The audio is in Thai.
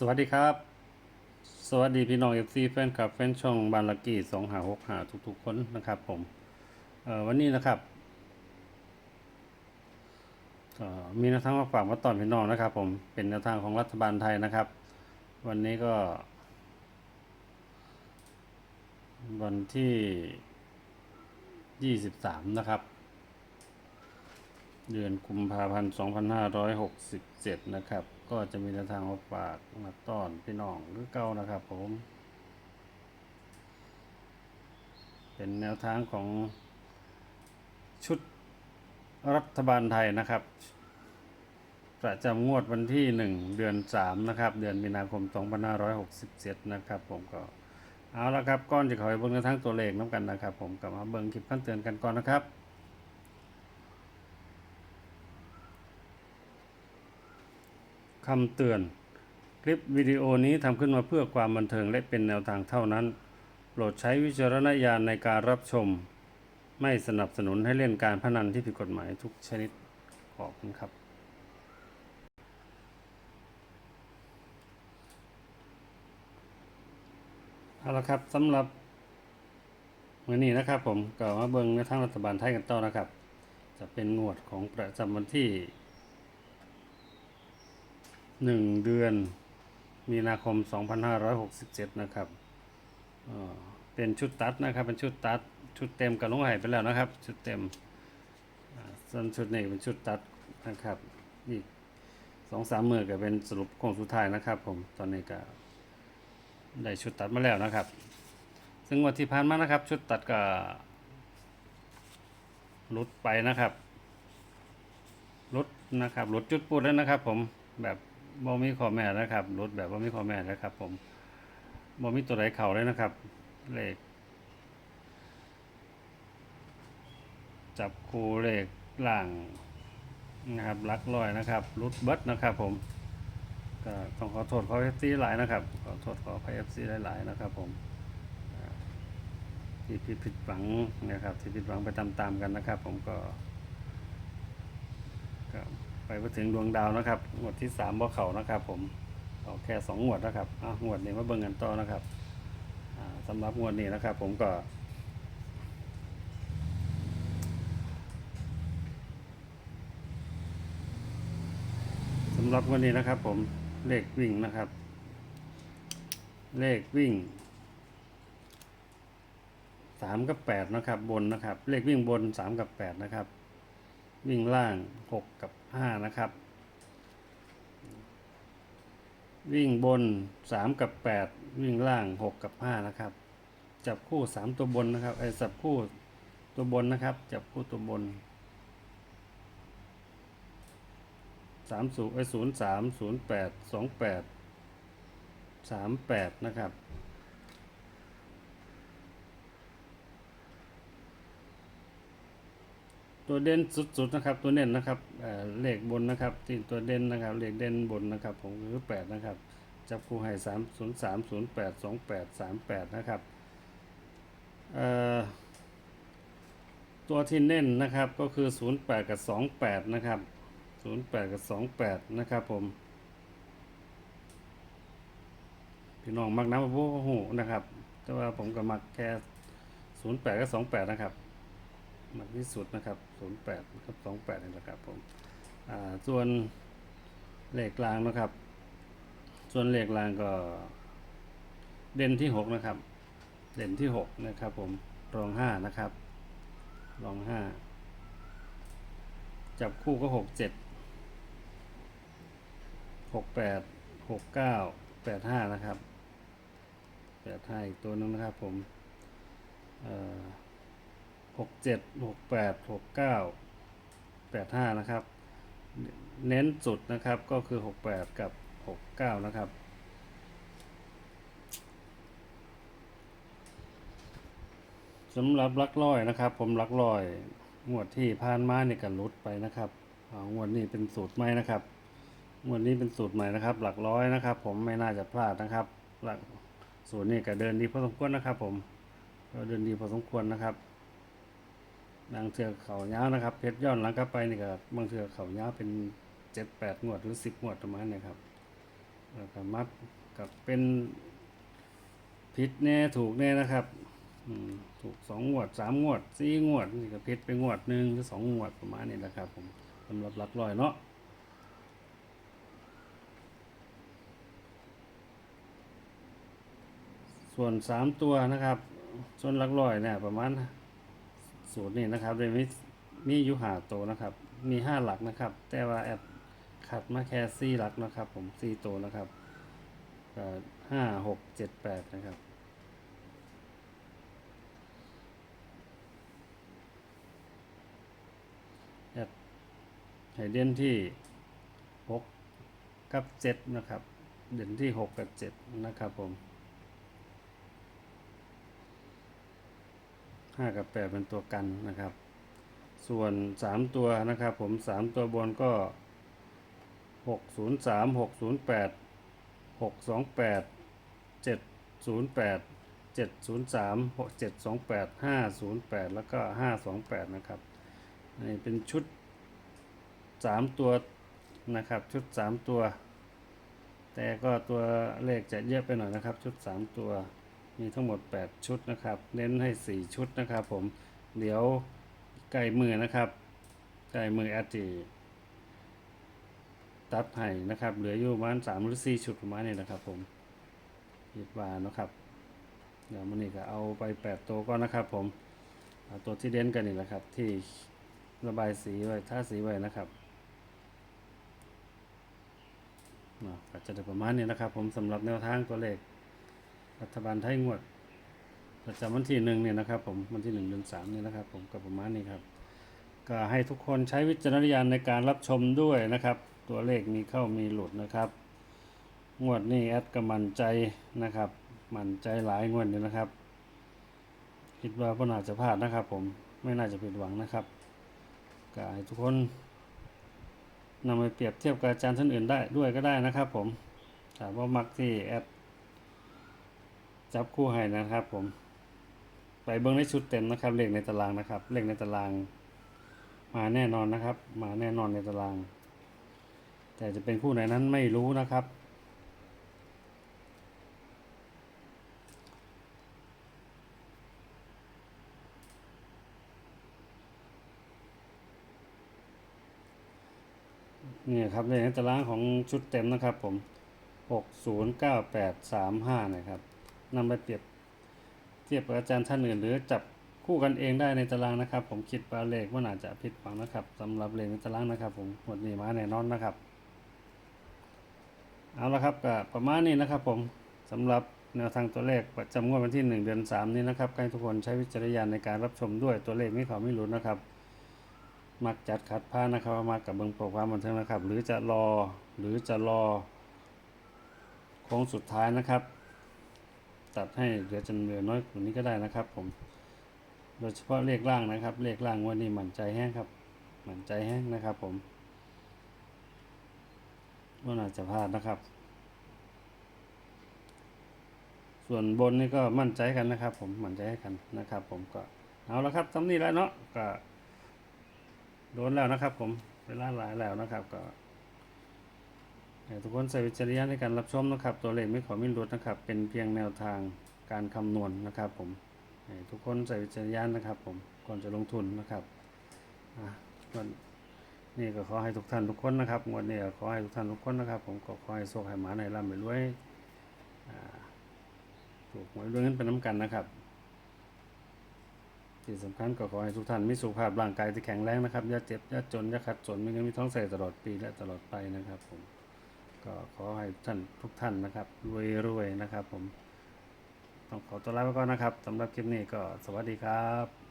สวัสดีครับ สวัสดีพี่น้องเอฟซีแฟนคลับแฟนช่องบานลักกี้สองหาหกหาทุกๆคนนะครับผมวันนี้นะครับมีแนวทางมาฝากมาตอนพี่น้องนะครับ ผมเป็นแนวทางของรัฐบาลไทยนะครับ วันนี้ก็ วันที่ยี่สิบสามนะครับ เดือนกุมภาพันธ์2567นะครับ ก็จะมีแนวทางมาฝากมาต้อนพี่น้องหรือเก่านะครับ ผม เป็นแนวทางของชุดรัฐบาลไทยนะครับ ประจำงวดวันที่ 1 เดือน 3 นะครับ เดือนมีนาคม 2567 นะครับ ผมก็เอาละครับก้อนจะขอให้เบิ่งแนวทางตัวเลขน้ำกันนะครับ ผมกลับมาเบิ่งคลิปขั้นเตือนกันก่อนนะครับ คำเตือน คลิปวิดีโอนี้ทำขึ้นมาเพื่อความบันเทิงและเป็นแนวทางเท่านั้น โปรดใช้วิจารณญาณในการรับชม ไม่สนับสนุนให้เล่นการพนันที่ผิดกฎหมายทุกชนิด ขอบคุณครับ เอาละครับสำหรับวันนี้นะครับผมก็มาเบิ่งในทางรัฐบาลไทยกันต่อนะครับ จะเป็นงวดของประจำวันที่ หนึ่งเดือนมีนาคม 2567 นะครับเอ่อเป็นชุดตัดนะครับ เป็นชุดตัด ชุดเต็มกับลงไหายไปแล้วนะครับ ชุดเต็มส่วนชุดนี้เป็นชุดตัดนะครับอีกสองสามมือก็เป็นสรุปโค้งสุดท้ายนะครับผมตอนนี้ก็ได้ชุดตัดมาแล้วนะครับ ซึ่งวันที่ผ่านมานะครับ ชุดตัดก็ลุดไปนะครับรถนะครับรถจุดปูดแล้วนะครับ ผมแบบ บ่มีข้อแม่นะครับรถแบบบ่มีข้อแม่นะครับ ผมบ่มีตัวไหนเข่าเลยนะครับ เลข จับคูเลขล่างนะครับลักลอยนะครับรุดเบิดนะครับ ผมก็ต้องขอโทษขอเอฟซีหลายนะครับ ขอโทษขออภัยเอฟซีหลายๆนะครับ ผมที่ผิดผิดหวังนะครับที่ผิดหวังไปตามๆกันนะครับ ผมก็ค รับไปถึงดวงดาวนะครับงวดที่สามบ่เขานะครับ ผมเอาแค่สองงวดนะครับอะงวดนี้มาเบิ่งกันต่อนะครับอ่าสำหรับงวดนี้นะครับ ผมก็สำหรับวันนี้นะครับ ผมเลขวิ่งนะครับ เลขวิ่งสามกับแปดนะครับ บนนะครับ เลขวิ่งบนสามกับแปดนะครับ วิ่งล่างหกกับห้านะครับ วิ่งบนสามกับแปดวิ่งล่างหกกับห้านะครับ จับคู่สามตัวบนนะครับไอ้จับคู่ตัวบนนะครับ จับคู่ตัวบนสามศูนย์ไอ้ศูนย์สามศูนย์แปดสองแปดสามแปดนะครับ ตัวเด่นสุดๆนะครับ ตัวเน้นนะครับเลขบนนะครับที่ตัวเด่นนะครับเลขเด่นบนนะครับผมคือแปดนะครับจับคู่ให้สามศูนย์สามศูนย์แปดสองแปดสามแปดนะครับตัวที่เน้นนะครับก็คือศูนย์แปดกับสองแปดนะครับศูนย์แปดกับสองแปดนะครับผมพี่น้องมักน้ำพวกหูนะครับ แต่ว่าผมก็มักแค่ศูนย์แปดกับสองแปดนะครับ มากที่สุดนะครับ 08นะครับ28นี่แหละครับผมอ่าส่วนเหลขกลางนะครับ ส่วนเหลขกลางก็ เด่นที่ 6 นะครับ เด่นที่ 6 นะครับผมรอง 5 นะครับรอง 5 จับคู่ก็ 6 7 6 8 6 9 8 5 นะครับ 8 5 อีกตัวหนึงนะครับผมเอ่อ หกเจ็ดหกแปดหกเก้าแปดห้านะครับ เน้นสุดนะครับก็คือหกแปดกับหกเก้านะครับสำหรับลักร้อยนะครับ ผมลักร้อยงวดที่ผ่านมาเนี่ยกันลดไปนะครับงวดนี้เป็นสูตรใหม่นะครับงวดนี้เป็นสูตรใหม่นะครับ หลักร้อยนะครับ ผมไม่น่าจะพลาดนะครับหลักสูตรนี้ก็เดินดีพอสมควรนะครับ ผมก็เดินดีพอสมควรนะครับ บางเทือกเขาเงานะครับเพชรย้อนหลังกลับไปนี่ก็บางเทือกเขาเงาเป็นเจ็ดแปดงวดหรือสิบงวดประมาณนี้ครับแล้วก็มักกับเป็นผิดแน่ถูกแน่นะครับถูกสองงวดสามงวดสี่งวดนี่ก็ผิดไปงวดหนึ่งหรือสองงวดประมาณนี้นะครับผมสำหรับหลักร้อยเนาะส่วนสามตัวนะครับ ส่วนหลักร้อยเนี่ยประมาณ สูตรนี้นะครับเลยมีมีอยู่หาตัวนะครับ มีห้าหลักนะครับ แต่ว่าแอดขัดมาแค่สี่หลักนะครับ ผมสี่ตัวนะครับห้าหกเจ็ดแปดนะครับแอดให้เด่นที่หกกับเจ็ดนะครับ เด่นที่หกกับเจ็ดนะครับผม ห้ากับแปดเป็นตัวกันนะครับ ส่วนสามตัวนะครับผมสามตัวบนก็หกศูนย์สามหกศูนย์แปดหกสองแปดเจ็ดศูนย์แปดเจ็ดศูนย์สามหกเจ็ดสองแปดห้าศูนย์แปดแล้วก็ห้าสองแปดนะครับนนี้เป็นชุดสามตัวนะครับชุดสามตัว แต่ก็ตัวเลขจะเยอะไปหน่อยนะครับชุดสามตัว มีทั้งหมด 8 ชุดนะครับ เน้นให้ 4 ชุดนะครับ ผมเดี๋ยวใกล้มือนะครับใกล้มือแอดจีตัดให้นะครับ เหลืออยู่ประมาณสามหรือสี่ชุดประมาณนี้นะครับ ผมคิดว่านะครับ เดี๋ยวมันนี่ก็เอาไปแปดตัวก็นะครับ ผมเอาตัวที่เด่นกันนี่แหละครับ ที่ระบายสีไว้ท่าสีไว้นะครับเนาะก็จะได้ประมาณนี้นะครับ ผมสำหรับแนวทางตัวเลข รัฐบาลไทยงวดประจำวันที่หนึ่งเนี่ยนะครับผมวันที่หนึ่งเดือนสามเนี่ยนะครับผมก็ประมาณนี้ครับก็ให้ทุกคนใช้วิจารณญาณในการรับชมด้วยนะครับ ตัวเลขมีเข้ามีหลุดนะครับ งวดนี้แอดก็มั่นใจนะครับ มั่นใจหลายงวดเลยนะครับ คิดว่าก็น่าจะพลาดนะครับ ผมไม่น่าจะผิดหวังนะครับก็ให้ทุกคนนำไปเปรียบเทียบกับอาจารย์ท่านอื่นได้ด้วยก็ได้นะครับ ผมถามว่ามักที่แอด จับคู่ให้นะครับ ผม ไปเบิ้งในชุดเต็มนะครับเลขในตารางนะครับเลขในตาราง มาแน่นอนนะครับ มาแน่นอนในตาราง แต่จะเป็นคู่ไหนนั้นไม่รู้นะครับนี่ครับเลขในตารางของชุดเต็มนะครับผมหกศูนย์เก้าแปดสามห้านะครับ นำไปเปรียบเทียบกับอาจารย์ท่านอื่น หรือจับคู่กันเองได้ในตารางนะครับ ผมคิดว่าเลขว่าน่าจะผิดหวังนะครับสำหรับเลขในตารางนะครับ ผมหมดนี้มาแน่นอนนะครับเอาละครับก็ประมาณนี้นะครับ ผมสำหรับแนวทางตัวเลขประจำงวดวันที่ 1 เดือน 3 นี้นะครับให้ทุกคนใช้วิจารณญาณในการรับชมด้วยตัวเลขไม่เขาไม่รู้นะครับ มักจัดขัดผ้านะครับมากับเบิงโปรความบันเทิงนะครับ หรือจะรอหรือจะรอโค้งสุดท้ายนะครับ ตัดให้เหลือจำเหลือน้อยกว่านี้ก็ได้นะครับผม โดยเฉพาะเลขล่างนะครับ เลขล่างวันนี้หมั่นใจแห้งครับ หมั่นใจแห้งนะครับผมว่าน่าจะพลาดนะครับ ส่วนบนนี่ก็มั่นใจกันนะครับ ผมมั่นใจให้กันนะครับ ผมก็เอาละครับสำนี้แล้วเนาะก็โดนแล้วนะครับ ผมเวลาหลายแล้วนะครับ ก็ ให้ทุกคนใส่วิจารณญาณในการรับชมนะครับ ตัวเลขไม่ขอไม่ลดนะครับ เป็นเพียงแนวทางการคำนวณนะครับผมให้ทุกคนใส่วิจารณญาณนะครับ ผมก่อนจะลงทุนนะครับอะวันนี่ก็ขอให้ทุกท่านทุกคนนะครับงวันนี้ก็ขอให้ทุกท่านทุกคนนะครับ ผมก็ขอให้โชคให้หมาในร่ำไปรวยอ่าถูกหวยรวยเงินเป็นน้ำกันนะครับที่สำคัญก็ขอให้ทุกท่านมีสุขภาพร่างกายที่แข็งแรงนะครับอย่าเจ็บอย่าจนอย่าขัดสนมีเงินมีท้องใส่ตลอดปีและตลอดไปนะครับผม ก็ขอให้ท่านทุกท่านนะครับรวยๆนะครับผม ต้องขอตัวลาไปก่อนนะครับสำหรับคลิปนี้ก็สวัสดีครับ